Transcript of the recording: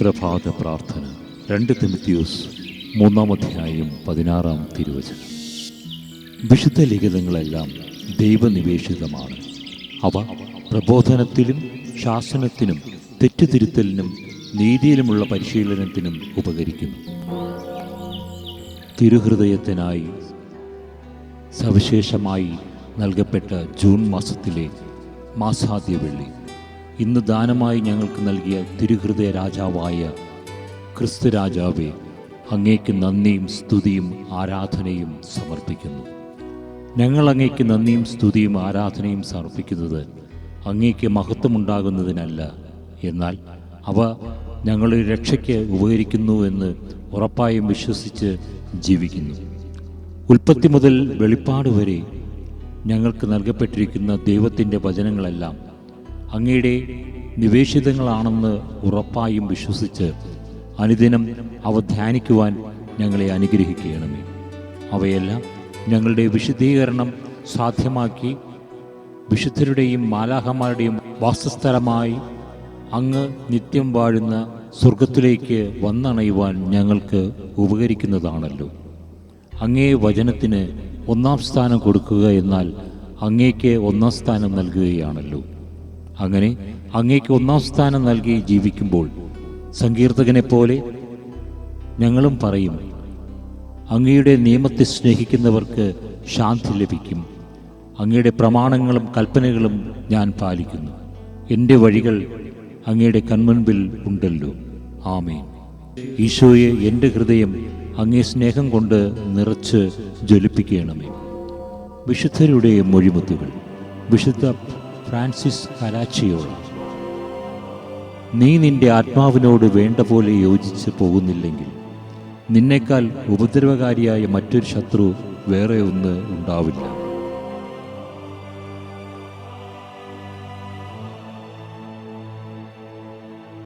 പ്രഭാത പ്രാർത്ഥന രണ്ട് തിമിത്യോസ് മൂന്നാം അധ്യായം പതിനാറാം തിരുവചനം. വിശുദ്ധ ലിഖിതങ്ങളെല്ലാം ദൈവനിവേശിതമാണ്. അവ പ്രബോധനത്തിലും ശാസനത്തിനും തെറ്റുതിരുത്തലിനും നീതിയിലുമുള്ള പരിശീലനത്തിനും ഉപകരിക്കുന്നു. തിരുഹൃദയത്തിനായി സവിശേഷമായി നൽകപ്പെട്ട ജൂൺ മാസത്തിലെ മാസാദ്യ വെള്ളി ഇന്ന് ദാനമായി ഞങ്ങൾക്ക് നൽകിയ തിരുഹൃദയ രാജാവായ ക്രിസ്തു രാജാവെ അങ്ങേക്ക് നന്ദിയും സ്തുതിയും ആരാധനയും സമർപ്പിക്കുന്നു. ഞങ്ങൾ അങ്ങേക്ക് നന്ദിയും സ്തുതിയും ആരാധനയും സമർപ്പിക്കുന്നത് അങ്ങേക്ക് മഹത്വമുണ്ടാകുന്നതിനല്ല. എന്നാൽ അവ ഞങ്ങളെ രക്ഷയ്ക്ക് ഉപകരിക്കുന്നു എന്ന് ഉറപ്പായും വിശ്വസിച്ച് ജീവിക്കുന്നു. ഉൽപ്പത്തി മുതൽ വെളിപ്പാട് വരെ ഞങ്ങൾക്ക് നൽകപ്പെട്ടിരിക്കുന്ന ദൈവത്തിന്റെ വചനങ്ങളെല്ലാം അങ്ങയുടെ നിവേശിതങ്ങളാണെന്ന് ഉറപ്പായും വിശ്വസിച്ച് അനുദിനം അവ ധ്യാനിക്കുവാൻ ഞങ്ങളെ അനുഗ്രഹിക്കണമേ. അവയെല്ലാം ഞങ്ങളുടെ വിശുദ്ധീകരണം സാധ്യമാക്കി വിശുദ്ധരുടെയും മാലാഹമാരുടെയും വാസസ്ഥലമായി അങ്ങ് നിത്യം വാഴുന്ന സ്വർഗത്തിലേക്ക് വന്നണയുവാൻ ഞങ്ങൾക്ക് ഉപകരിക്കുന്നതാണല്ലോ. അങ്ങേ വചനത്തിന് ഒന്നാം സ്ഥാനം കൊടുക്കുക എന്നാൽ അങ്ങേക്ക് ഒന്നാം സ്ഥാനം നൽകുകയാണല്ലോ. അങ്ങനെ അങ്ങേക്ക് ഒന്നാം സ്ഥാനം നൽകി ജീവിക്കുമ്പോൾ സങ്കീർത്തകനെ പോലെ ഞങ്ങളും പറയും അങ്ങയുടെ നിയമത്തെ സ്നേഹിക്കുന്നവർക്ക് ശാന്തി ലഭിക്കും. അങ്ങയുടെ പ്രമാണങ്ങളും കൽപ്പനകളും ഞാൻ പാലിക്കുന്നു. എന്റെ വഴികൾ അങ്ങയുടെ കൺമുൻപിൽ ഉണ്ടല്ലോ. ആമേൻ. ഈശോയെ എന്റെ ഹൃദയം അങ്ങേ സ്നേഹം കൊണ്ട് നിറച്ച് ജ്വലിപ്പിക്കണമേ. വിശുദ്ധരുടെ മൊഴിമുത്തുകൾ. വിശുദ്ധ ഫ്രാൻസിസ് കലാച്ചിയോട് നീ നിന്റെ ആത്മാവിനോട് വേണ്ട പോലെ യോജിച്ച് പോകുന്നില്ലെങ്കിൽ നിന്നേക്കാൾ ഉപദ്രവകാരിയായ മറ്റൊരു ശത്രു വേറെ ഒന്ന് ഉണ്ടാവില്ല.